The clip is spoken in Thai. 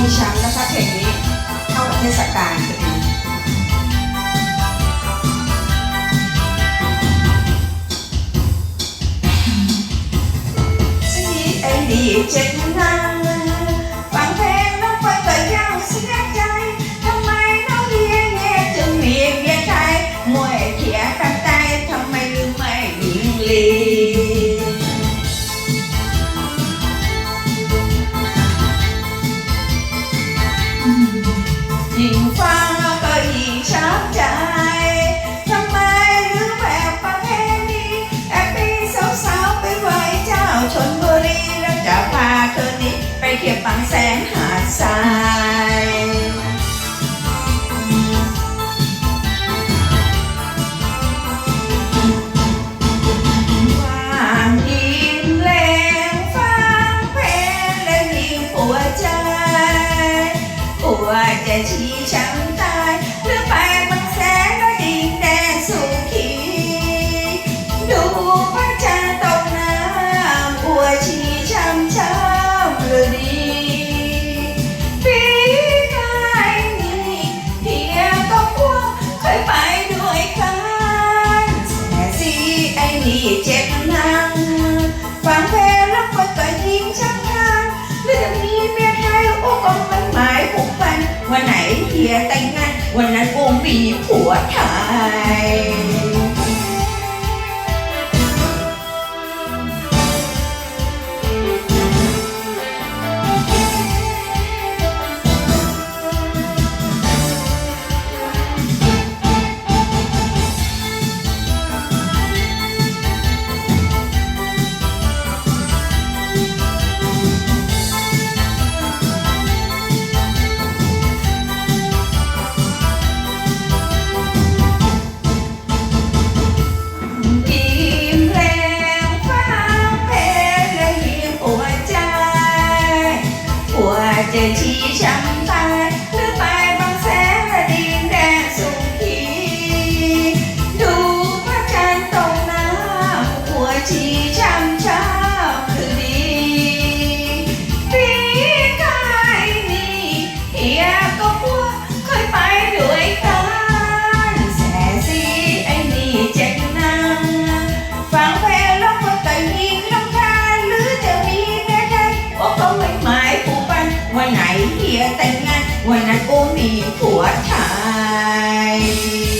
ให้ฉันนะคะเพลงนี้เข้ากับเทศกาลพอดีดีเจ็ด จะพาคืนนี้ไปเที่ยวบางแสนหาดทรายหัวใจชี้ช้ำตายเรื่อ วันไหนเฮียแต่งงานวันนั้นโอมมีผัวไทย เฮียแต่งงานวันนั้นโอมีผัวไทย